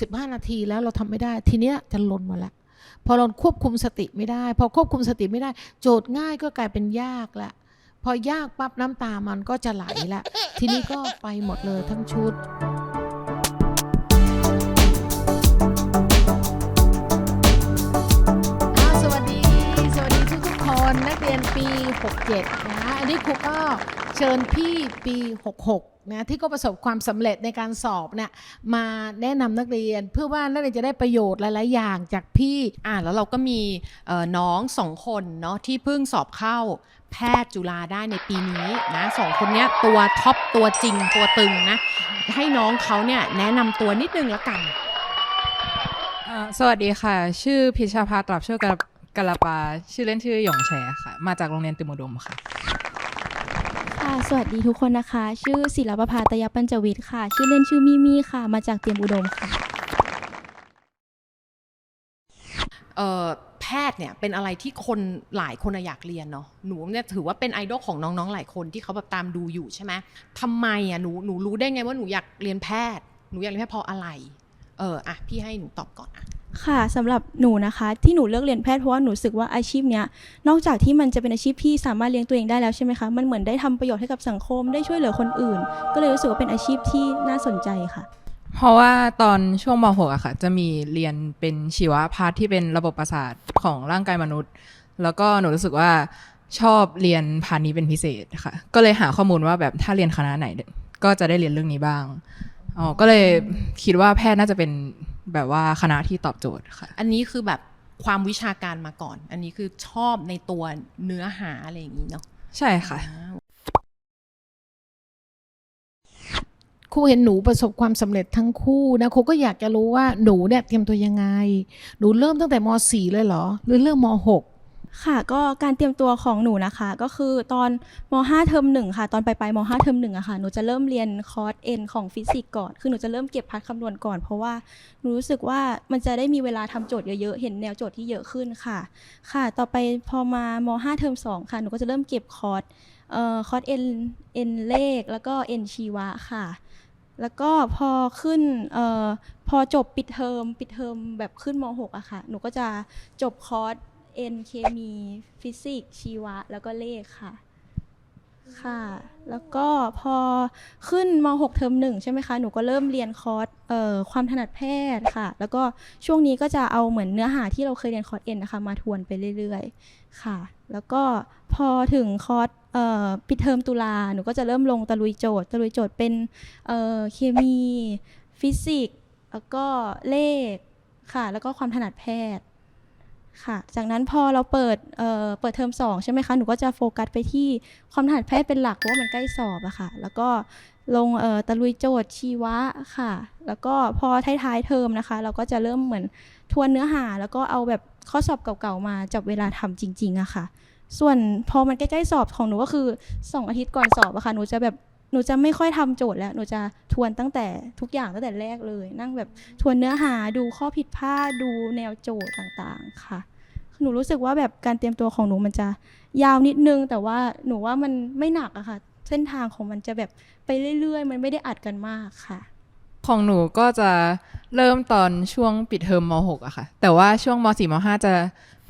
15 นาทีแล้วเราทำไม่ได้ ทีเนี้ยจะลนมาละพอเราควบคุมสติไม่ได้ พอควบคุมสติไม่ได้ โจทย์ง่ายก็กลายเป็นยากละพอยากปั๊บน้ำตามันก็จะไหลละทีนี้ก็ไปหมดเลยทั้งชุดสวัสดีสวัสดีทุกทุกคนนักเรียนปี 67นะ นนี้ครูก็เชิญพี่ปี 66 นะที่ก็ประสบความสำเร็จในการสอบเนี่ยมาแนะนำนักเรียน เพื่อว่านักเรียนจะได้ประโยชน์หลาย ๆ อย่างจากพี่อ่าแล้วเราก็มีน้องสองคนเนาะที่เพิ่งสอบเข้าแพทย์จุฬาได้ในปีนี้นะสองคนนี้ตัวท็อปตัวจริงตัวตึงนะให้น้องเขาเนี่ยแนะนำตัวนิดนึงละกันสวัสดีค่ะ ชื่อพิชาภาตรับช่วยกะกะลาปา ชื่อเล่นชื่อหยงแชค่ะ มาจากโรงเรียนติมุดมค่ะ ค่ะ สวัสดีทุกคนนะคะ ชื่อศิลปภาตยปัญจวิทย์ค่ะ ชื่อเล่นชื่อมิมี่ค่ะ มาจากเตรียมอุดมค่ะ เอ่อแพทย์เนี่ยเป็นอะไรที่คนหลายคนอยากเรียนเนาะหนูเนี่ยถือว่าเป็นไอดอลของน้องๆหลายคนที่เขาแบบตามดูอยู่ใช่ไหมทำไมอะหนูหนูรู้ได้ไงว่าหนูอยากเรียนแพทย์หนูอยากเรียนแพทย์เพราะอะไร เอออะพี่ให้หนูตอบก่อนอะ ค่ะสำหรับหนูนะคะที่หนูเลือกเรียนแพทย์เพราะว่าหนูรู้สึกว่าอาชีพเนี้ยนอกจากที่มันจะเป็นอาชีพที่สามารถเลี้ยงตัวเองได้แล้วใช่ไหมคะมันเหมือนได้ทำประโยชน์ให้กับสังคมได้ช่วยเหลือคนอื่น ก็เลยรู้สึกว่าเป็นอาชีพที่น่าสนใจค่ะ เพราะว่าตอนช่วงม .6 อะค่ะ จะมีเรียนเป็นชีวพาร์ทที่เป็นระบบประสาทของร่างกายมนุษย์ แล้วก็หนูรู้สึกว่าชอบเรียนพาร์ทนี้เป็นพิเศษค่ะ ก็เลยหาข้อมูลว่าแบบถ้าเรียนคณะไหน ก็จะได้เรียนเรื่องนี้บ้างอ๋อก็เลยคิดว่าแพทย์น่าจะเป็น แบบว่าคณะที่ตอบโจทย์ค่ะ อันนี้คือแบบความวิชาการมาก่อน อันนี้คือชอบในตัวเนื้อหาอะไรอย่างนี้เนาะใช่ค่ะอ่าครูเห็นหนูประสบความสำเร็จทั้งคู่นะครูก็อยากจะรู้ว่าหนูเนี่ยเตรียมตัวยังไง หนูเริ่มตั้งแต่ม .4 เลยเหรอ หรือเริ่มม ค่ะก็การเตรียมตัวของหนูนะคะ ก็คือตอนม 5 เทอมหนึ่งค่ะ ตอนปลายๆม 5 เทอมหนึ่งอะค่ะหนูจะเริ่มเรียนคอร์สเอ็นของฟิสิกส์ก่อน คือหนูจะเริ่มเก็บพัดคำนวณก่อน เพราะว่าหนูรู้สึกว่ามันจะได้มีเวลาทำโจทย์เยอะๆ เห็นแนวโจทย์ที่เยอะขึ้นค่ะ ค่ะ ต่อไปพอมาม 5 เทอม2ค่ะหนูก็จะเริ่มเก็บคอร์สเอ่อคอร์สเอ็นเอ็นเลขแล้วก็เอ็นชีวะค่ะแล้วก็พอขึ้นเอ่อพอจบปิดเทอมปิดเทอมแบบขึ้นม .6 อะค่ะ หนูก็จะจบคอร์ส เอ็นเคมี ฟิสิกส์ชีวะ แล้วก็เลขค่ะ ค่ะ แล้วก็พอขึ้นม .6 เทอมหนึ่งใช่ไหมคะ หนูก็เริ่มเรียนคอร์สเอ่อความถนัดแพทย์ค่ะ แล้วก็ช่วงนี้ก็จะเอาเหมือนเนื้อหาที่เราเคยเรียนคอร์สเอ็นนะคะ มาทวนไปเรื่อยๆ ค่ะ แล้วก็พอถึงคอร์สเอ่อปิดเทอมตุลาหนูก็จะเริ่มลงตะลุยโจทย์ ตะลุยโจทย์เป็นเอ่อเคมีฟิสิกส์แล้วก็เลขค่ะ แล้วก็ความถนัดแพทย์ ค่ะ จากนั้นพอเราเปิดเอ่อเปิดเทอมสองใช่ไหมคะ หนูก็จะโฟกัสไปที่ความถนัดแพทย์เป็นหลักเพราะว่ามันใกล้สอบอะค่ะ แล้วก็ลงเอ่อตะลุยโจทย์ชีวะค่ะ แล้วก็พอท้ายๆเทอมนะคะ เราก็จะเริ่มเหมือนทวนเนื้อหา แล้วก็เอาแบบข้อสอบเก่าๆมาจับเวลาทำจริงๆอะค่ะ ส่วนพอมันใกล้ๆสอบของหนูก็คือสองอาทิตย์ก่อนสอบอะค่ะ หนูจะแบบ หนูจะไม่ค่อยทำโจทย์แล้ว หนูจะทวนตั้งแต่ทุกอย่างตั้งแต่แรกเลย นั่งแบบทวนเนื้อหาดูข้อผิดพลาดดูแนวโจทย์ต่างๆค่ะ หนูรู้สึกว่าแบบการเตรียมตัวของหนูมันจะยาวนิดนึง แต่ว่าหนูว่ามันไม่หนักอะค่ะ เส้นทางของมันจะแบบไปเรื่อยๆ มันไม่ได้อัดกันมากค่ะ ของหนูก็จะเริ่มตอนช่วงปิดเทอมม .6 อะค่ะ แต่ว่าช่วงม .4 ม .5 จะ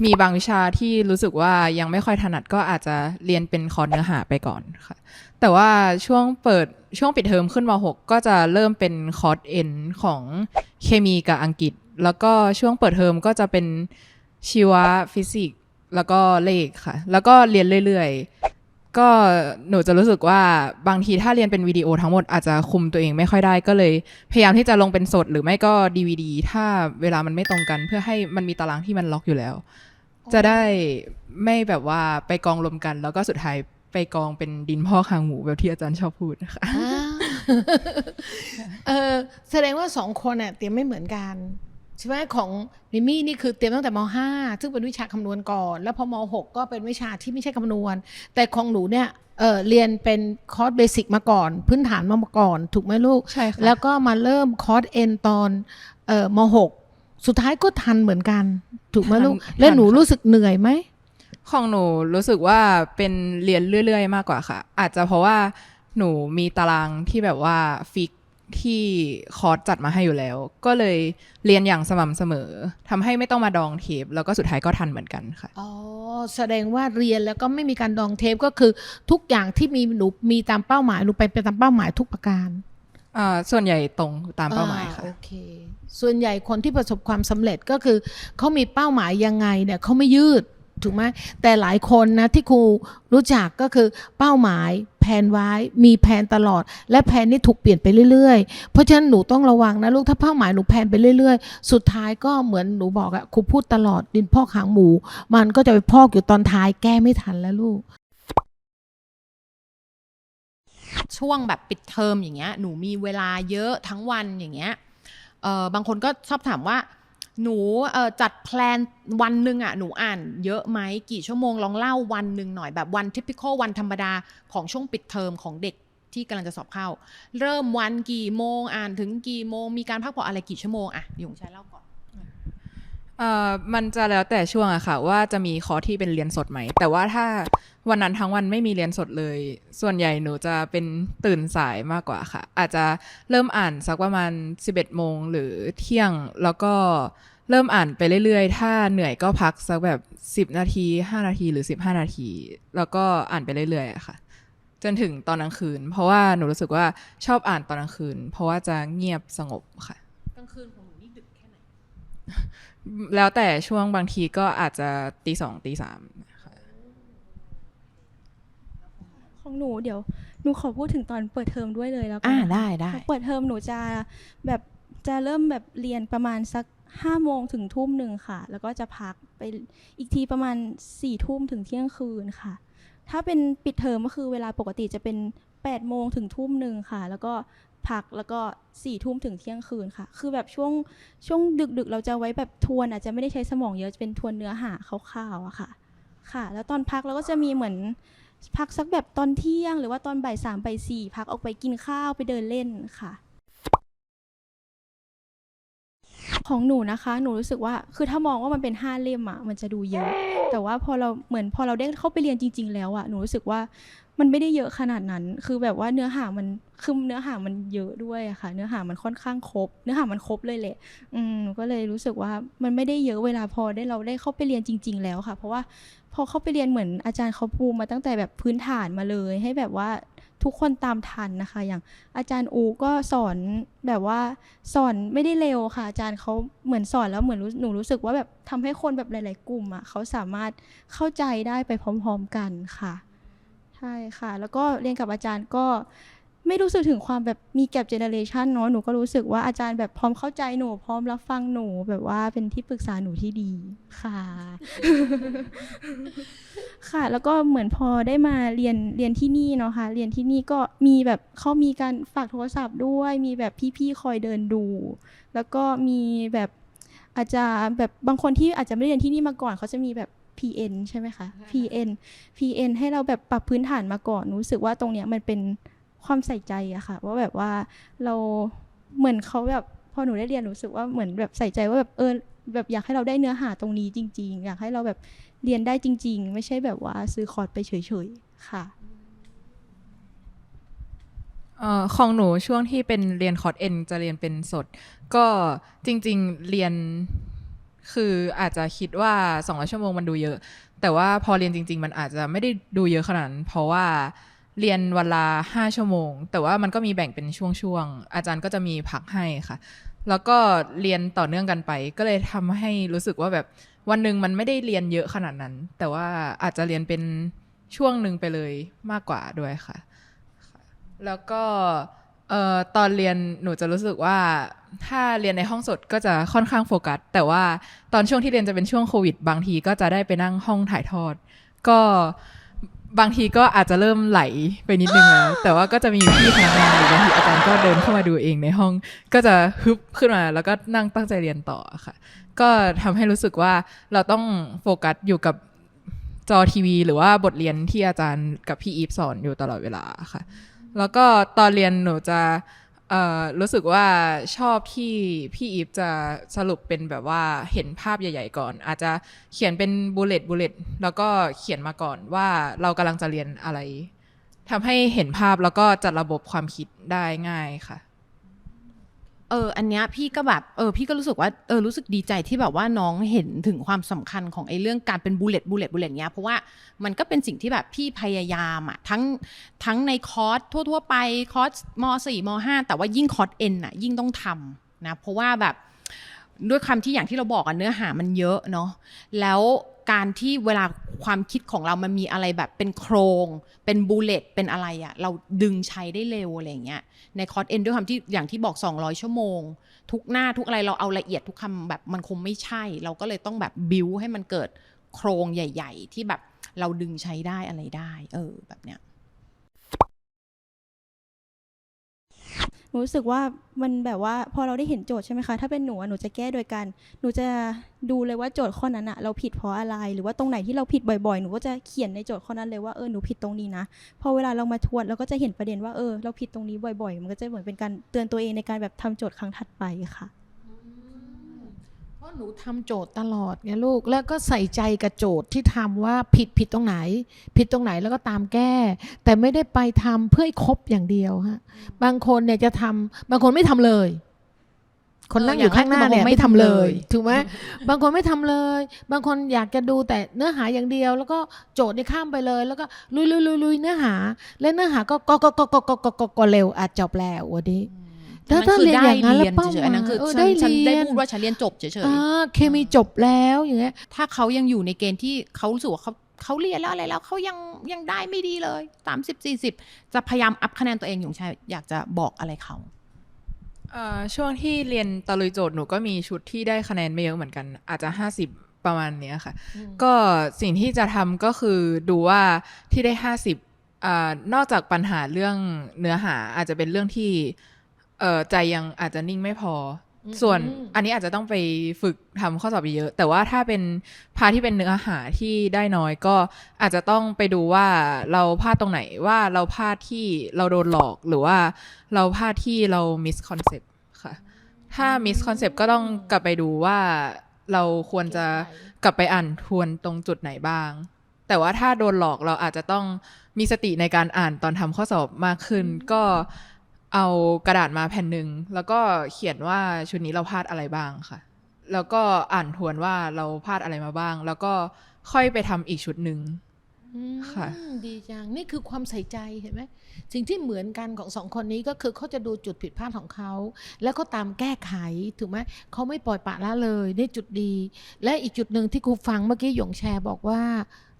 มีบางวิชาที่รู้สึกว่ายังไม่ค่อยถนัดก็อาจจะเรียนเป็นคอร์สเนื้อหาไปก่อนค่ะ แต่ว่าช่วงเปิดช่วงปิดเทอมขึ้นม .6 ก็จะเริ่มเป็นคอร์สเอ็นของเคมีกับอังกฤษ แล้วก็ช่วงเปิดเทอมก็จะเป็นชีวะฟิสิกส์แล้วก็เลขค่ะ แล้วก็เรียนเรื่อย ก็หนูจะรู้สึกว่าบางทีถ้าเรียนเป็นวิดีโอทั้งหมดอาจจะคุมตัวเองไม่ค่อยได้ก็เลย พยายามที่จะลงเป็นสดหรือไม่ก็ดีวดีถ้าเวลามันไม่ตรงกัน เพื่อให้มันมีตารางที่มันล็อกอยู่แล้ว จะได้ไม่แบบว่าไปกองรวมกัน แล้วก็สุดท้ายไปกองเป็นดินพ่อกหางหมูแบบที่อาจารย์ชอบพูดนะคะเออแสดงว่าสองคนเนี่ยเตรียมไม่เหมือนกัน ใช่ไหมของมิมี่นี่คือเตรียมตั้งแต่ม .5 ซึ่งเป็นวิชาคำนวณก่อน แล้วพอม .6 ก็เป็นวิชาที่ไม่ใช่คำนวณ แต่ของหนูเนี่ยเออเรียนเป็นคอร์สเบสิกมาก่อน พื้นฐานมาก่อน ถูกไหมลูก ใช่ค่ะแล้วก็มาเริ่มคอร์สเอ็นตอนเอ่อม .6 สุดท้ายก็ทันเหมือนกัน ถูกไหมลูก ทันแล้วหนูทันค่ะ รู้สึกเหนื่อยไหม ของหนูรู้สึกว่าเป็นเรียนเรื่อยๆ มากกว่าค่ะ อาจจะเพราะว่าหนูมีตารางที่แบบว่าฟิก ที่คอร์สจัดมาให้อยู่แล้ว ก็เลยเรียนอย่างสม่ำเสมอทำให้ไม่ต้องมาดองเทปแล้วก็สุดท้ายก็ทันเหมือนกันค่ะอ๋อแสดงว่าเรียนแล้วก็ไม่มีการดองเทปก็คือทุกอย่างที่มีหนูมีตามเป้าหมายหนูไปไปตามเป้าหมายทุกประการอ่าส่วนใหญ่ตรงตามเป้าหมายค่ะอ่โอเค ส่วนใหญ่คนที่ประสบความสำเร็จก็คือเขามีเป้าหมายยังไงเนี่ยเขาไม่ยืดถูกไหมแต่หลายคนนะที่ครูรู้จักก็คือเป้าหมาย แผนไว้ มีแผนตลอด และแผนนี่ถูกเปลี่ยนไปเรื่อยๆ เพราะฉะนั้นหนูต้องระวังนะลูก ถ้าเป้าหมายหนูแผนไปเรื่อยๆ สุดท้ายก็เหมือนหนูบอกอะครูพูดตลอดดินพอกหางหมู มันก็จะไปพอกอยู่ตอนท้ายแก้ไม่ทันแล้วลูก ช่วงแบบปิดเทอมอย่างเงี้ย หนูมีเวลาเยอะทั้งวันอย่างเงี้ย เออบางคนก็ชอบถามว่า หนูจัดแพลนวันหนึ่งอะหนูอ่านเยอะไหมกี่ชั่วโมงลองเล่าวันหนึ่งหน่อยแบบวันทิพิคอวันธรรมดาของช่วงปิดเทอมของเด็กที่กำลังจะสอบเข้า เริ่มวันกี่โมงอ่านถึงกี่โมงมีการพักผ่อนอะไรกี่ชั่วโมงอะหยงใช้เล่าก่อน เอ่อมันจะแล้วแต่ช่วงอะค่ะ ว่าจะมีคอร์สที่เป็นเรียนสดไหม แต่ว่าถ้าวันนั้นทั้งวันไม่มีเรียนสดเลย ส่วนใหญ่หนูจะเป็นตื่นสายมากกว่าค่ะ อาจจะเริ่มอ่านสักประมาณ 11โมงหรือเที่ยงแล้วก็เริ่มอ่านไปเรื่อยๆ ถ้าเหนื่อยก็พักสักแบบ 10 นาที 5 นาทีหรือ 15 นาที แล้วก็อ่านไปเรื่อยๆอะค่ะ จนถึงตอนกลางคืน เพราะว่าหนูรู้สึกว่าชอบอ่านตอนกลางคืน เพราะว่าจะเงียบสงบค่ะกลางคืนของหนูนี่ดึกแค่ไหน แล้วแต่ช่วงบางทีก็อาจจะตีสองตีสามค่ะของหนูเดี๋ยวหนูขอพูดถึงตอนเปิดเทอมด้วยเลยแล้วกัอ่านะคะได้ได้เปิดเทอมหนูจะแบบจะเริ่มแบบเรียนประมาณสักห้าโมงถึงทุ่มหนึ่งค่ะ แล้วก็จะพักไปอีกทีประมาณสี่ทุ่มถึงเที่ยงคืนค่ะ ถ้าเป็นปิดเทอมก็คือเวลาปกติจะเป็น8ปดโมงถึงทุ่มหนึ่งค่ะ แล้วก็ พักแล้วก็สี่ทุ่มถึงเที่ยงคืนค่ะ คือแบบช่วงช่วงดึกๆ เราจะไว้แบบทวนอาจจะไม่ได้ใช้สมองเยอะจะเป็นทวนเนื้อหาคร่าวๆอะค่ะ ค่ะ แล้วตอนพักเราก็จะมีเหมือนพักสักแบบตอนเที่ยง หรือว่าตอนบ่ายสามบ่ายสี่พักออกไปกินข้าวไปเดินเล่นค่ะ ของหนูนะคะ หนูรู้สึกว่าคือถ้ามองว่ามันเป็นห้าเล่มอะมันจะดูเยอะ แต่ว่าพอเราเหมือนพอเราได้เข้าไปเรียนจริง ๆ แล้วอะหนูรู้สึกว่า มันไม่ได้เยอะขนาดนั้น คือแบบว่าเนื้อหามันคือเนื้อหามันเยอะด้วยอะค่ะ เนื้อหามันค่อนข้างครบ เนื้อหามันครบเลยแหละ อืม ก็เลยรู้สึกว่ามันไม่ได้เยอะเวลาพอได้เราได้เข้าไปเรียนจริง ๆ แล้วค่ะ เพราะว่าพอเข้าไปเรียนเหมือนอาจารย์เขาปูมาตั้งแต่แบบพื้นฐานมาเลย ให้แบบว่าทุกคนตามทันนะคะ อย่างอาจารย์อูก็สอนแบบว่าสอนไม่ได้เร็วค่ะ อาจารย์เขาเหมือนสอนแล้วเหมือนรู้หนูรู้สึกว่าแบบทำให้คนแบบหลาย ๆ กลุ่มอะเขาสามารถเข้าใจได้ไปพร้อม ๆ กันค่ะ ช่ค่ะ แล้วก็เรียนกับอาจารย์ก็ไม่รู้สึกถึงความแบบมีแกลบเจเนเรชันเนาะหนูก็รู้สึกว่าอาจารย์แบบพร้อมเข้าใจหนู พร้อมรับฟังหนูแบบว่าเป็นที่ปรึกษาหนูที่ดีค่ะ ค่ะ แล้วก็เหมือนพอได้มาเรียนเรียนที่นี่เนาะค่ะ เรียนที่นี่ก็มีแบบเขามีการฝากโทรศัพท์ด้วย มีแบบพี่ๆคอยเดินดู แล้วก็มีแบบอาจจะแบบบางคนที่อาจจะไม่ได้เรียนที่นี่มาก่อนเขาจะมีแบบ PN ใช่ไหมคะ PN PN ให้เราแบบปรับพื้นฐานมาก่อนหนูรู้สึกว่าตรงเนี้ยมันเป็นความใส่ใจอะค่ะ ว่าแบบว่าเราเหมือนเขาแบบพอหนูได้เรียนหนูรู้สึกว่าเหมือนแบบใส่ใจว่าแบบเออแบบอยากให้เราได้เนื้อหาตรงนี้จริง ๆ อยากให้เราแบบเรียนได้จริง ๆ ไม่ใช่แบบว่าซื้อคอร์สไปเฉยๆค่ะเอ่อของหนูช่วงที่เป็นเรียนคอร์สเอ็นจะเรียนเป็นสด ก็จริง ๆ เรียน คืออาจจะคิดว่าสองชั่วโมงมันดูเยอะ แต่ว่าพอเรียนจริง ๆ มันอาจจะไม่ได้ดูเยอะขนาดนั้นเพราะว่าเรียนเวละห้าชั่วโมง แต่ว่ามันก็มีแบ่งเป็นช่วงๆอาจารย์ก็จะมีพักให้ค่ะ แล้วก็เรียนต่อเนื่องกันไป ก็เลยทำให้รู้สึกว่าแบบวันหนึ่งมันไม่ได้เรียนเยอะขนาดนั้น แต่ว่าอาจจะเรียนเป็นช่วงหนึ่งไปเลยมากกว่าด้วยค่ะ แล้วก็ อ่อตอนเรียนหนูจะรู้สึกว่าถ้าเรียนในห้องสดก็จะค่อนข้างโฟกัส แต่ว่าตอนช่วงที่เรียนจะเป็นช่วงโควิด บางทีก็จะได้ไปนั่งห้องถ่ายทอด ก็บางทีก็อาจจะเริ่มไหลไปนิดนึงแล้ว แต่ว่าก็จะมีพี่พนักงานหรือบางทีอาจารย์ก็เดินเข้ามาดูเองในห้อง ก็จะฮึบขึ้นมา แล้วก็นั่งตั้งใจเรียนต่อค่ะ ก็ทำให้รู้สึกว่าเราต้องโฟกัสอยู่กับจอทีวี หรือว่าบทเรียนที่อาจารย์กับพี่อีฟสอนอยู่ตลอดเวลาค่ะ แล้วก็ตอนเรียนหนูจะรู้สึกว่าชอบที่พี่อีฟจะสรุปเป็นแบบว่าเห็นภาพใหญ่ ๆ ก่อน อาจจะเขียนเป็นบูเลตบูเลตแล้วก็เขียนมาก่อนว่าเรากำลังจะเรียนอะไรทำให้เห็นภาพแล้วก็จัดระบบความคิดได้ง่ายค่ะ ออ อันเนี้ยพี่ก็แบบ เออ พี่ก็รู้สึกว่า เออ รู้สึกดีใจที่แบบว่าน้องเห็นถึงความสำคัญของไอ้เรื่องการเป็นบูเลตบูเลตบูเลตเนี้ย เพราะว่ามันก็เป็นสิ่งที่แบบพี่พยายามอะทั้ง ทั้งในคอร์สทั่ว ๆ ไป คอร์สมสี่มห้าแต่ว่ายิ่งคอร์สเอ็นอะยิ่งต้องทำนะ เพราะว่าแบบด้วยคำที่อย่างที่เราบอกอะเนื้อหามันเยอะเนาะ แล้ว การที่เวลาความคิดของเรามันมีอะไรแบบเป็นโครง เป็นบูเลตเป็นอะไรอะเราดึงใช้ได้เร็วอะไรเงี้ย ในคอร์สเอ็นด้วยความที่อย่างที่บอก 200 ชั่วโมง ทุกหน้าทุกอะไรเราเอาละเอียดทุกคำแบบมันคงไม่ใช่ เราก็เลยต้องแบบบิวให้มันเกิดโครงใหญ่ ๆ ที่แบบเราดึงใช้ได้อะไรได้ เออแบบเนี้ย หนู รู้สึกว่ามันแบบว่าพอเราได้เห็นโจทย์ใช่ไหมคะ ถ้าเป็นหนูหนูจะแก้โดยการหนูจะดูเลยว่าโจทย์ข้อนั้นอะเราผิดเพราะอะไร หรือว่าตรงไหนที่เราผิดบ่อยๆ หนูก็จะเขียนในโจทย์ข้อนั้นเลยว่าเออหนูผิดตรงนี้นะ พอเวลาเรามาทวนเราก็จะเห็นประเด็นว่าเออเราผิดตรงนี้บ่อยๆ มันก็จะเหมือนเป็นการเตือนตัวเองในการแบบทำโจทย์ครั้งถัดไปค่ะ ราะหนูทำโจทย์ตลอดไงลูกแล้วก็ใส่ใจกับโจทย์ที่ทำว่าผิดผิดตรงไหน ผิดตรงไหนแล้วก็ตามแก้ แต่ไม่ได้ไปทำเพื่อให้ครบอย่างเดียวฮะบางคนเนี่ยจะทำบางคนไม่ทำเลยคนนั่งอยู่ข้างหน้าเนี่ยไม่ทำเลยถูกไหมบางคนไม่ทำเลย บางคนอยากจะดูแต่เนื้อหาอย่างเดียว แล้วก็โจทย์นี่ข้ามไปเลย แล้วก็ลุยลุยลุยเนื้อหา และเนื้อหาก็ก็ก็ก็ก็ก็ก็เร็วอาจจบแล้ววันนี้ ถ้าถ้าเรียนอย่างนั้นแล้วเป้าหมายอันนั้นคือเออฉันได้ฉันได้เรียนพูดว่าฉันเรียนจบเฉยอ่าเคมีจบแล้วอย่างเงี้ยๆถ้าเขายังอยู่ในเกณฑ์ที่เขารู้สึกว่าเขาเขาเรียนแล้วอะไรแล้วเขายังยังได้ไม่ดีเลยสามสิบสี่สิบจะพยายามอัพคะแนนตัวเองอยู่ใช่อยากจะบอกอะไรเขาเอ่อช่วงที่เรียนตะลุยโจทย์หนูก็มีชุดที่ได้คะแนนไม่เยอะเหมือนกัน อาจจะ50ประมาณเนี้ยค่ะ ก็สิ่งที่จะทำก็คือดูว่าที่ได้50อ่านอกจากปัญหาเรื่องเนื้อหาอาจจะเป็นเรื่องที่ เอ่อใจยังอาจจะนิ่งไม่พออมส่วนอืมอันนี้อาจจะต้องไปฝึกทำข้อสอบเยอะ แต่ว่าถ้าเป็นพาร์ทที่เป็นเนื้อหาที่ได้น้อยก็อาจจะต้องไปดูว่าเราพลาดตรงไหนว่าเราพลาดที่เราโดนหลอกหรือว่าเราพลาดที่เรา miss concept ค่ะ ถ้า miss concept ก็ต้องกลับไปดูว่าเราควรจะกลับไปอ่านทวนตรงจุดไหนบ้าง แต่ว่าถ้าโดนหลอกเราอาจจะต้องมีสติในการอ่านตอนทำข้อสอบมากขึ้น ก็ เอากระดาษมาแผ่นหนึ่งแล้วก็เขียนว่าชุดนี้เราพลาดอะไรบ้างค่ะ แล้วก็อ่านทวนว่าเราพลาดอะไรมาบ้าง แล้วก็ค่อยไปทำอีกชุดหนึ่งค่ะดีจัง นี่คือความใส่ใจเห็นไหมสิ่งที่เหมือนกันของสองคนนี้ก็คือเขาจะดูจุดผิดพลาดของเขา แล้วก็ตามแก้ไขถูกไหมเขาไม่ปล่อยปละละเลยนี่จุดดี และอีกจุดหนึ่งที่ครูฟังเมื่อกี้หยงแชร์บอกว่า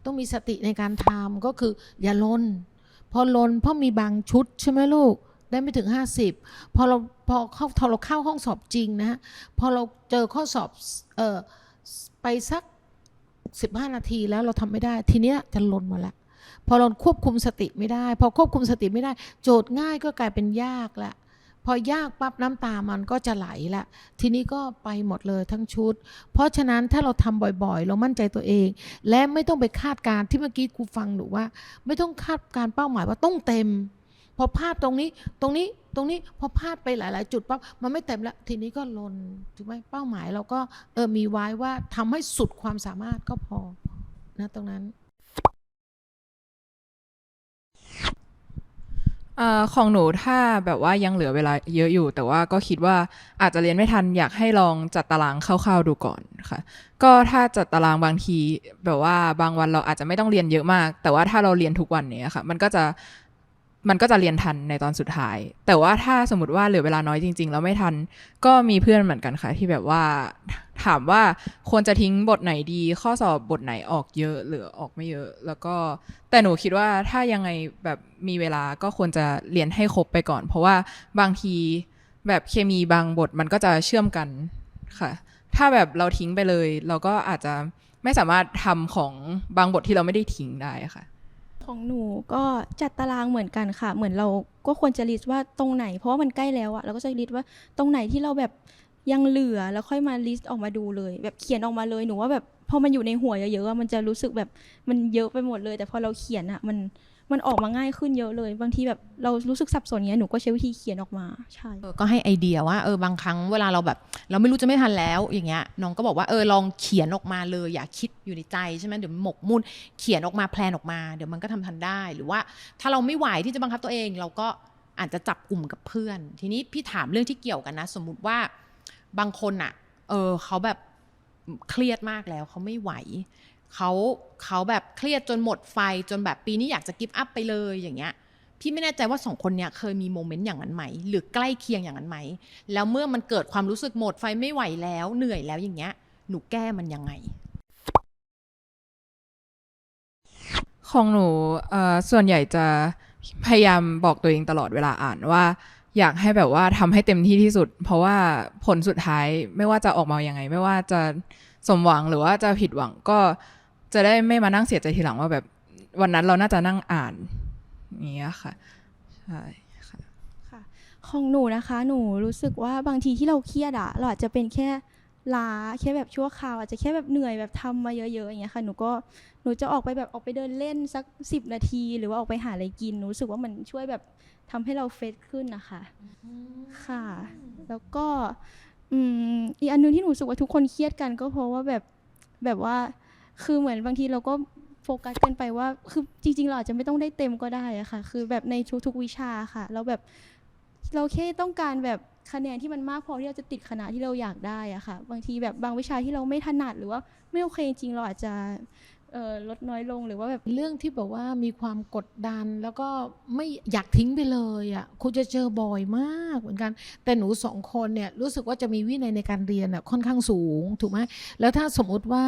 ต้องมีสติในการทำก็คืออย่าลน พอลนเพราะมีบางชุดใช่ไหมลูก ได้ไม่ถึง 50 พอเราพอเข้าพอเราเข้าห้องสอบจริงนะ พอเราเจอข้อสอบเออไปสัก 15 นาทีแล้วเราทำไม่ได้ ทีเนี้ยจะลนมาละพอเราควบคุมสติไม่ได้ พอควบคุมสติไม่ได้ โจทย์ง่ายก็กลายเป็นยากละพอยากปั๊บน้ำตามันก็จะไหลละทีนี้ก็ไปหมดเลยทั้งชุด เพราะฉะนั้นถ้าเราทำบ่อยๆ เรามั่นใจตัวเอง และไม่ต้องไปคาดการณ์ที่เมื่อกี้ครูฟังหนูว่า ไม่ต้องคาดการณ์เป้าหมายว่าต้องเต็ม พอพลาดตรงนี้ตรงนี้ตรงนี้พอพลาดไปหลาย ๆ จุดปั๊บมันไม่เต็มแล้วทีนี้ก็ลนถูกไหมเป้าหมายเราก็เออมีไว้ว่าทำให้สุดความสามารถก็พอนะตรงนั้นเอ่อของหนูถ้าแบบว่ายังเหลือเวลาเยอะอยู่ แต่ว่าก็คิดว่าอาจจะเรียนไม่ทันอยากให้ลองจัดตารางคร่าวๆดูก่อนค่ะ ก็ถ้าจัดตารางบางที แบบว่าบางวันเราอาจจะไม่ต้องเรียนเยอะมาก แต่ว่าถ้าเราเรียนทุกวันเนี้ยค่ะ มันก็จะ มันก็จะเรียนทันในตอนสุดท้าย แต่ว่าถ้าสมมติว่าเหลือเวลาน้อยจริง ๆ แล้วไม่ทัน ก็มีเพื่อนเหมือนกันค่ะ ที่แบบว่าถามว่าควรจะทิ้งบทไหนดี ข้อสอบบทไหนออกเยอะหรือออกไม่เยอะ แล้วก็แต่หนูคิดว่าถ้ายังไงแบบมีเวลาก็ควรจะเรียนให้ครบไปก่อน เพราะว่าบางทีแบบเคมีบางบทมันก็จะเชื่อมกันค่ะ ถ้าแบบเราทิ้งไปเลย เราก็อาจจะไม่สามารถทำของบางบทที่เราไม่ได้ทิ้งได้ค่ะ ของหนูก็จัดตารางเหมือนกันค่ะ เหมือนเราก็ควรจะลิสต์ว่าตรงไหน เพราะว่ามันใกล้แล้วอะเราก็จะลิสต์ว่าตรงไหนที่เราแบบยังเหลือแล้วค่อยมาลิสต์ออกมาดูเลย แบบเขียนออกมาเลยหนูว่าแบบพอมันอยู่ในหัวเยอะๆมันจะรู้สึกแบบมันเยอะไปหมดเลย แต่พอเราเขียนอะมัน มันออกมาง่ายขึ้นเยอะเลย บางทีแบบเรารู้สึกสับสนเงี้ยหนูก็ใช้วิธีเขียนออกมาใช่ก็ให้ไอเดียว่าเออบางครั้งเวลาเราแบบ เราไม่รู้จะไม่ทันแล้วอย่างเงี้ยน้องก็บอกว่าเออลองเขียนออกมาเลย อย่าคิดอยู่ในใจใช่ไหมเดี๋ยวหมกมุ่นเขียนออกมาแพลนออกมาเดี๋ยวมันก็ทำทันได้ หรือว่าถ้าเราไม่ไหวที่จะบังคับตัวเอง เราก็อาจจะจับกลุ่มกับเพื่อน ทีนี้พี่ถามเรื่องที่เกี่ยวกันนะ สมมุติว่าบางคนอะเออเขาแบบเครียดมากแล้วเขาไม่ไหว เขาเขาแบบเครียดจนหมดไฟจนแบบปีนี้อยากจะกิฟต์อัพไปเลยอย่างเงี้ยพี่ไม่แน่ใจว่าสองคนเนี้ยเคยมีโมเมนต์อย่างนั้นไหม หรือใกล้เคียงอย่างนั้นไหม แล้วเมื่อมันเกิดความรู้สึกหมดไฟไม่ไหวแล้วเหนื่อยแล้วอย่างเงี้ย หนูแก้มันยังไง ของหนูเอ่อส่วนใหญ่จะพยายามบอกตัวเองตลอดเวลาอ่านว่า อยากให้แบบว่าทำให้เต็มที่ที่สุด เพราะว่าผลสุดท้ายไม่ว่าจะออกมายังไง ไม่ว่าจะสมหวังหรือว่าจะผิดหวังก็ จะได้ไม่มานั่งเสียใจทีหลังว่าแบบวันนั้นเราน่าจะนั่งอ่านอย่างเงี้ยค่ะใช่ค่ะของหนูนะคะ หนูรู้สึกว่าบางทีที่เราเครียดอะเราอาจจะเป็นแค่ล้าแค่แบบชั่วคราวอาจจะแค่แบบเหนื่อยแบบทำมาเยอะๆอย่างเงี้ยค่ะหนูก็หนูจะออกไปแบบออกไปเดินเล่นสักสิบนาที หรือว่าออกไปหาอะไรกินหนูรู้สึกว่ามันช่วยแบบทำให้เราเฟซขึ้นนะคะค่ะ แล้วก็อืมอีกอันนึงที่หนูรู้สึกว่าทุกคนเครียดกันก็เพราะว่าแบบแบบว่า คือเหมือนบางทีเราก็โฟกัสเกันไปว่า คือจริง ๆ เราอาจจะไม่ต้องได้เต็มก็ได้อะค่ะ คือแบบในทุกๆวิชาค่ะแล้วแบบเราแค่ต้องการแบบคะแนนที่มันมากพอที่เราจะติดคณะที่เราอยากได้อะค่ะ บางทีแบบบางวิชาที่เราไม่ถนัดหรือว่าไม่โอเคจริงเราอาจจะ ลดน้อยลงหรือว่าแบบเรื่องที่แบบว่ามีความกดดัน แล้วก็ไม่อยากทิ้งไปเลยอะคุณจะเจอบ่อยมากเหมือนกัน แต่หนูสองคนเนี่ยรู้สึกว่าจะมีวินัยในการเรียนอะค่อนข้างสูงถูกไหมแล้วถ้าสมมุติว่า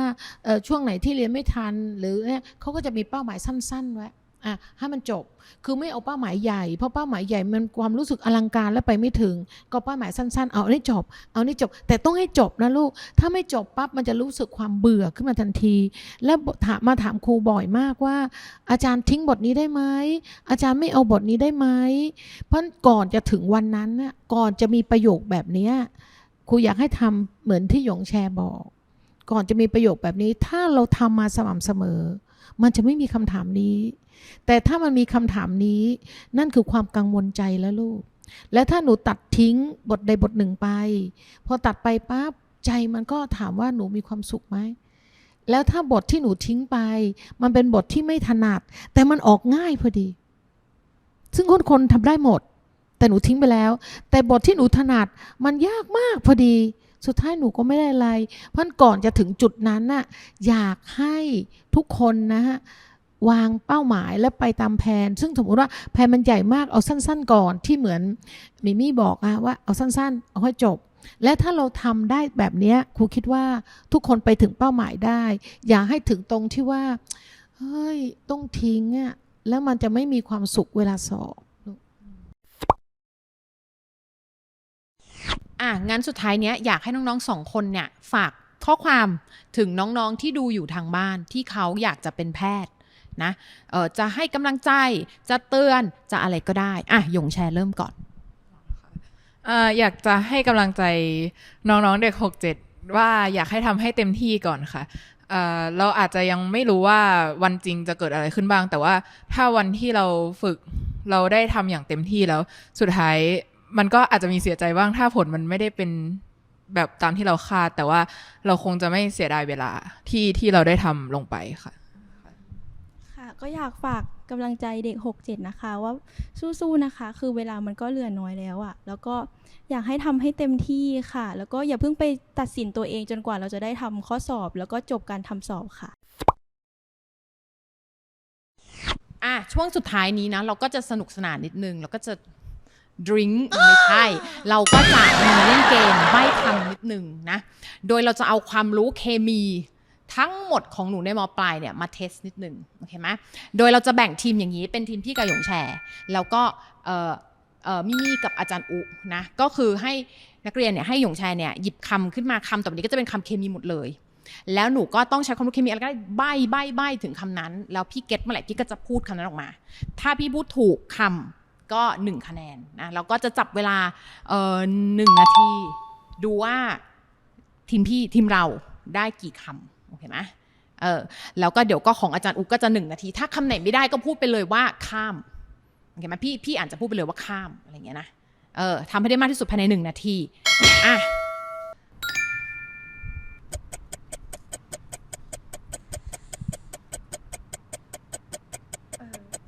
ช่วงไหนที่เรียนไม่ทัน หรือเนี่ยเขาก็จะมีเป้าหมายสั้นๆไว้ อะให้มันจบ คือไม่เอาเป้าหมายใหญ่ เพราะเป้าหมายใหญ่มันความรู้สึกอลังการแล้วไปไม่ถึง ก็เป้าหมายสั้น ๆ เอาให้จบ เอาให้จบ แต่ต้องให้จบนะลูก ถ้าไม่จบปั๊บมันจะรู้สึกความเบื่อขึ้นมาทันที แล้วถามมาถามครูบ่อยมากว่า อาจารย์ทิ้งบทนี้ได้ไหม อาจารย์ไม่เอาบทนี้ได้ไหม เพราะก่อนจะถึงวันนั้นน่ะ ก่อนจะมีประโยคแบบนี้ครูอยากให้ทำเหมือนที่หยงแชร์บอก ก่อนจะมีประโยคแบบนี้ ถ้าเราทำมาสม่ำเสมอ มันจะไม่มีคำถามนี้ แต่ถ้ามันมีคำถามนี้ นั่นคือความกังวลใจแล้วลูก และถ้าหนูตัดทิ้งบทใดบทหนึ่งไป พอตัดไปปั๊บใจมันก็ถามว่าหนูมีความสุขไหมแล้วถ้าบทที่หนูทิ้งไป มันเป็นบทที่ไม่ถนัด แต่มันออกง่ายพอดี ซึ่งคนคนทำได้หมด แต่หนูทิ้งไปแล้ว แต่บทที่หนูถนัดมันยากมากพอดี สุดท้ายหนูก็ไม่ได้อะไร เพราะฉะนั้นก่อนจะถึงจุดนั้นน่ะอยากให้ทุกคนนะฮะ วางเป้าหมายและไปตามแผน ซึ่งสมมติว่าแผนมันใหญ่มากเอาสั้น ๆ ก่อนที่เหมือนมิมี่บอกอะว่าเอาสั้นๆ เอาให้จบ และถ้าเราทำได้แบบนี้ครูคิดว่าทุกคนไปถึงเป้าหมายได้ อย่าให้ถึงตรงที่ว่าเฮ้ยต้องทิ้งอะแล้วมันจะไม่มีความสุขเวลาสอบอะงั้นสุดท้ายเนี้ยอยากให้น้องๆสองคนเนี่ยฝากข้อความถึงน้องๆที่ดูอยู่ทางบ้านที่เขาอยากจะเป็นแพทย์ นะเออจะให้กำลังใจจะเตือนจะอะไรก็ได้อะหยงแชร์เริ่มก่อนอยากจะให้กำลังใจน้องๆเด็ก 67 ว่าอยากให้ทำให้เต็มที่ก่อนค่ะเอ่อเราอาจจะยังไม่รู้ว่าวันจริงจะเกิดอะไรขึ้นบ้าง แต่ว่าถ้าวันที่เราฝึกเราได้ทำอย่างเต็มที่แล้ว สุดท้ายมันก็อาจจะมีเสียใจบ้างถ้าผลมันไม่ได้เป็นแบบตามที่เราคาด แต่ว่าเราคงจะไม่เสียดายเวลาที่ที่เราได้ทำลงไปคะค่ะ ก็อยากฝากกำลังใจเด็ก 67 นะคะ ว่าสู้ๆนะคะ คือเวลามันก็เหลือน้อยแล้วอะแล้วก็อยากให้ทำให้เต็มที่ค่ะ แล้วก็อย่าเพิ่งไปตัดสินตัวเองจนกว่าเราจะได้ทำข้อสอบ แล้วก็จบการทำสอบค่ะอะช่วงสุดท้ายนี้นะ เราก็จะสนุกสนานนิดนึง เราก็จะดริงไม่ใช่ เราก็จะมีเล่นเกมใบ้คำนิดนึงนะ โดยเราจะเอาความรู้เคมี ทั้งหมดของหนูในมปลายเนี่ยมาเทสนิดนึงโอเคไหมโดยเราจะแบ่งทีมอย่างนี้เป็นทีมพี่กับหยงแชร์ แล้วก็เอ่มี่กับอาจารย์อุนะก็คือให้นักเรียนเนี่ยให้หยงแชร์เนี่ยหยิบคำขึ้นมาคำต่อไปนี้ก็จะเป็นคำเคมีหมดเลย แล้วหนูก็ต้องใช้ความรู้เคมีอะไรก็ได้ใบ้ใบ้ใบ้ถึงคำนั้น แล้วพี่เก็ตเมื่อไหร่พี่ก็จะพูดคำนั้นออกมา ถ้าพี่พูดถูกคำก็หนึ่งคะแนนนะเราก็จะจับเวลาเอ่อหนึ่งนาที ดูว่าทีมพี่ทีมเราได้กี่คำ โอเคไหมเออแล้วก็เดี๋ยวก็ของอาจารย์อุ๊กก็จะหนึ่งนาที ถ้าคำไหนไม่ได้ก็พูดไปเลยว่าข้ามโอเคไหมพี่พี่อาจจะพูดไปเลยว่าข้ามอะไรอย่างเงี้ยนะเออทำให้ได้มากที่สุดภายในหนึ่งนาทีอะ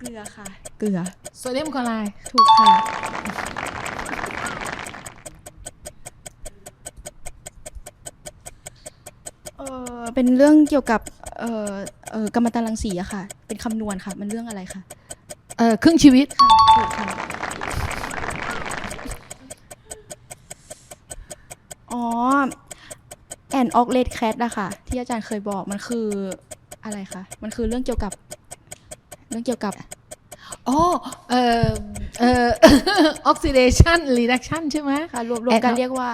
กลืเกลือค่ะ เกลือโซเดียมคลอไรด์ถูกค่ะ เออเป็นเรื่องเกี่ยวกับเออเออกัมมันตรังสีอะค่ะ เป็นคำนวณค่ะ มันเรื่องอะไรคะเอ่อครึ่งชีวิต ค่ะถูกค่ะอ๋อแอนออกเลดแคทอะค่ะที่อาจารย์เคยบอกมันคืออะไรคะมันคือเรื่องเกี่ยวกับ เรื่องเกี่ยวกับ อ๋อ เอ่อ เอ่อออกซิเดชันรีดักชันใช่ไหม ค่ะรวมรวมแอนกันเรียกว่า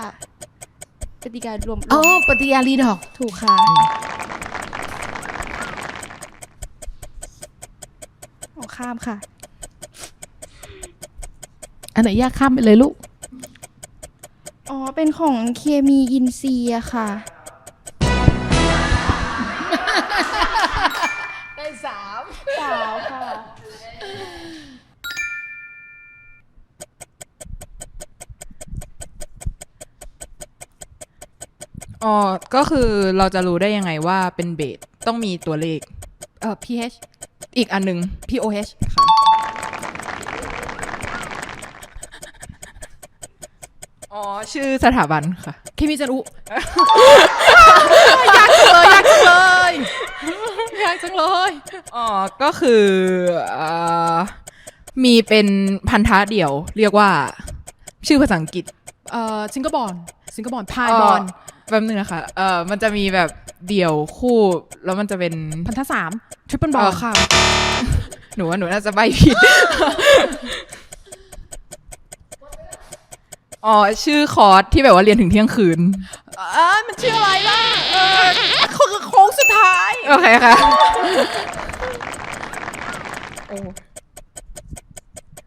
ปฏิการรวมรวมอ๋อปฏิกิริยารีดอก ถูกค่ะ ออกข้ามค่ะ อันไหนยากข้ามไปเลยลูก อ๋อ เป็นของเคมีอินทรีย์อะค่ะ ได้สาม สาวค่ะ อ๋อ ก็คือเราจะรู้ได้ยังไงว่าเป็นเบสต้องมีตัวเลข เอ่อ pH อีกอันหนึง pOH ค่ะ อ๋อ ชื่อสถาบันค่ะ เคมีจะรู้ ยากจังเลยยากจังเลยยากจังเลย อ๋อ ก็คือเอ่อมีเป็นพันธะเดี่ยว เรียกว่า ชื่อภาษาอังกฤษ เอ่อซิงเกิลบอลซิงเกิลบอลพายเอ่อบอล แป๊บนึงนะคะ เอ่อ มันจะมีแบบเดี่ยวคู่แล้วมันจะเป็นพันธะสามทริปเปิลบอเอ่ลอค่ะ หนูว่าหนูน่าจะใบผิด อ๋อ ชื่อคอร์สที่แบบว่าเรียนถึงเที่ยงคืน เอ้ยมันชื่ออะไรล่ะ เออคือโค้งสุดท้าย โอเคค่ะ โอ้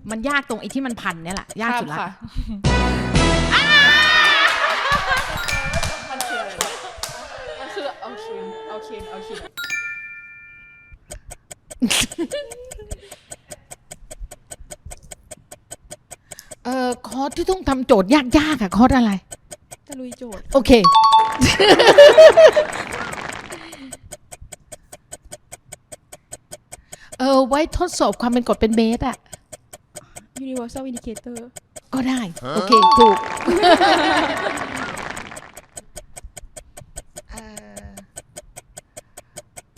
มันยากตรงไอ้ที่มันพันเนี่ยแหละ ยากสุดละ เอาคืนเอาคืนเอ่อคอร์สที่ต้องทำโจทย์ยากๆอะคอร์สอะไรจะลุยโจทย์ โอเค เออไว้ทดสอบความเป็นกรดเป็นเบสอะ universal indicator ก็ได้ โอเค ถูก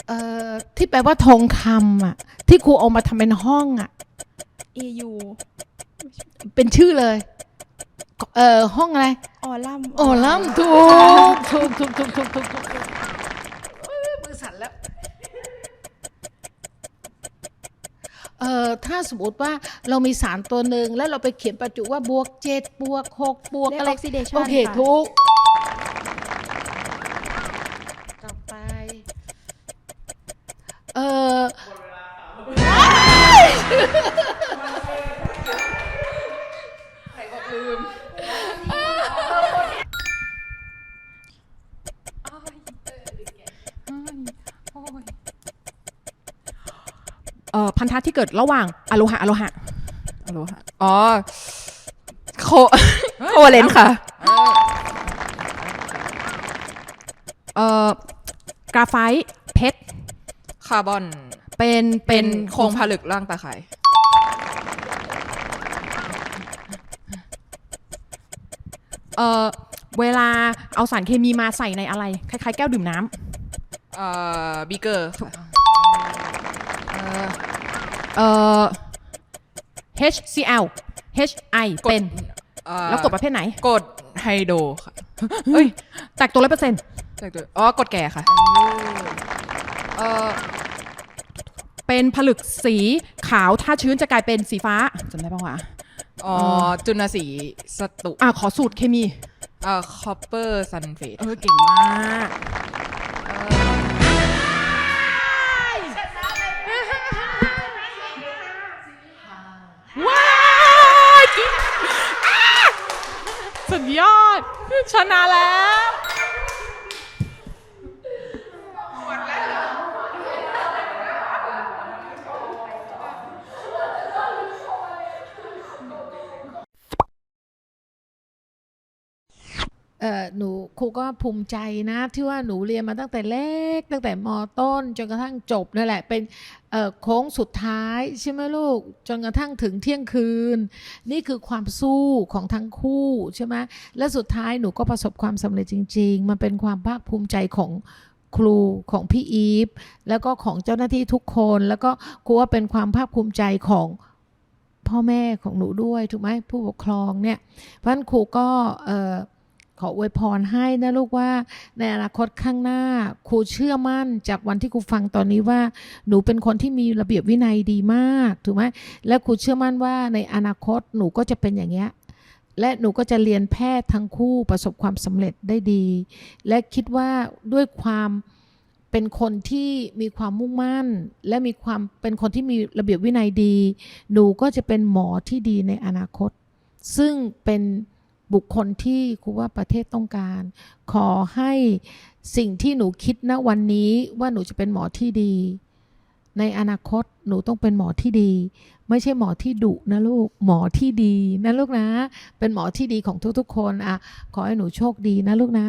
เอ่อที่แปลว่าทองคำอะที่ครูเอามาทำเป็นห้องอะ AU เป็นชื่อเลย เอ่อห้องอะไร ออลัมโอ้ล่ำถูกถูกถูกถูกถูกถูกถูกเอ้ยมือสั่นแล้วเอ่อถ้าสมมติว่าเรามีสารตัวหนึ่งแล้วเราไปเขียนประจุว่าบวกเจ็ดบวกหกบวกเรียกอะไร oxidation โอเคค่ะ ถูก เอ่อพันธะที่เกิดระหว่างอะโลหะอะโลหะฮัลโหลค่ะอ๋อโคโคเลนค่ะเอ่อกราไฟต์เพชรคาร์บอนเป็นเป็เป็นนโครงผลึกร่างตาข่าย เอ่อเวลาเอาสารเคมีมาใส่ในอะไร คล้ายๆ แก้วดื่มน้ำเอ่อบีเกอร์ค่ะ เอ่อ HCl HI เป็น เอ่อแล้วกดประเภทไหน กดไฮโดรค่ะเฮ้ย แตกตัวร้อยเปอร์เซ็นต์แตกตัวอ๋อกดแก่ค่ะ เอ่อเป็นผลึกสีขาวถ้าชื้นจะกลายเป็นสีฟ้าจำได้ปะวะอ๋อจุลสีสตุอะขอสูตรเคมี เอ่อคอปเปอร์ซันเฟตเออเก่งมาก ชนะแล้ว เออหนูครูก็ภูมิใจนะ ที่ว่าหนูเรียนมาตั้งแต่เล็ก ตั้งแต่มต้น จนกระทั่งจบนั่นแหละ เป็นโค้งสุดท้ายใช่ไหมลูก จนกระทั่งถึงเที่ยงคืน นี่คือความสู้ของทั้งคู่ใช่ไหมและสุดท้ายหนูก็ประสบความสำเร็จจริง ๆ มันเป็นความภาคภูมิใจของครูของพี่อีฟแล้วก็ของเจ้าหน้าที่ทุกคนแล้วก็ครูว่าเป็นความภาคภูมิใจของพ่อแม่ของหนูด้วยถูกไหมผู้ปกครองเนี่ยเพราะฉะนั้นครูก็เออ ขออวยพรให้นะลูกว่า ในอนาคตข้างหน้าครูเชื่อมั่นจากวันที่ครูฟังตอนนี้ว่า หนูเป็นคนที่มีระเบียบวินัยดีมากถูกไหมและครูเชื่อมั่นว่าในอนาคตหนูก็จะเป็นอย่างเงี้ยและหนูก็จะเรียนแพทย์ทั้งคู่ประสบความสำเร็จได้ดี และคิดว่าด้วยความเป็นคนที่มีความมุ่งมั่น และมีความเป็นคนที่มีระเบียบวินัยดี หนูก็จะเป็นหมอที่ดีในอนาคต ซึ่งเป็น บุคคลที่ครูว่าประเทศต้องการ ขอให้สิ่งที่หนูคิดณวันนี้ว่าหนูจะเป็นหมอที่ดี ในอนาคตหนูต้องเป็นหมอที่ดี ไม่ใช่หมอที่ดุนะลูกหมอที่ดีนะลูกนะ เป็นหมอที่ดีของทุกๆ คนอะขอให้หนูโชคดีนะลูกนะ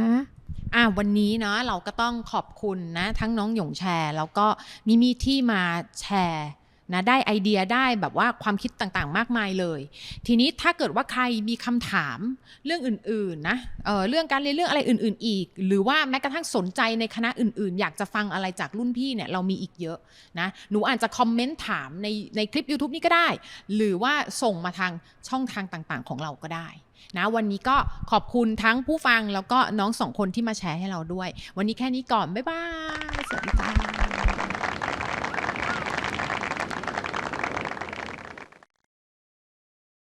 อะวันนี้เนาะเราก็ต้องขอบคุณนะ ทั้งน้องหยงแชร์ แล้วก็มิมี่ที่มาแชร์ นะได้ไอเดียได้แบบว่าความคิดต่างๆ มากมายเลย ทีนี้ถ้าเกิดว่าใครมีคำถามเรื่องอื่นๆนะเออเรื่องการเรียนเรื่องอะไรอื่น ๆ อีก หรือว่าแม้กระทั่งสนใจในคณะอื่น ๆ อยากจะฟังอะไรจากรุ่นพี่เนี่ยเรามีอีกเยอะนะหนูอาจจะคอมเมนต์ถามในในคลิป YouTube นี้ก็ได้ หรือว่าส่งมาทางช่องทางต่างๆ ของเราก็ได้นะวันนี้ก็ขอบคุณทั้งผู้ฟังแล้วก็น้องสองคนที่มาแชร์ให้เราด้วย วันนี้แค่นี้ก่อน บ๊ายบาย สวัสดีจ้า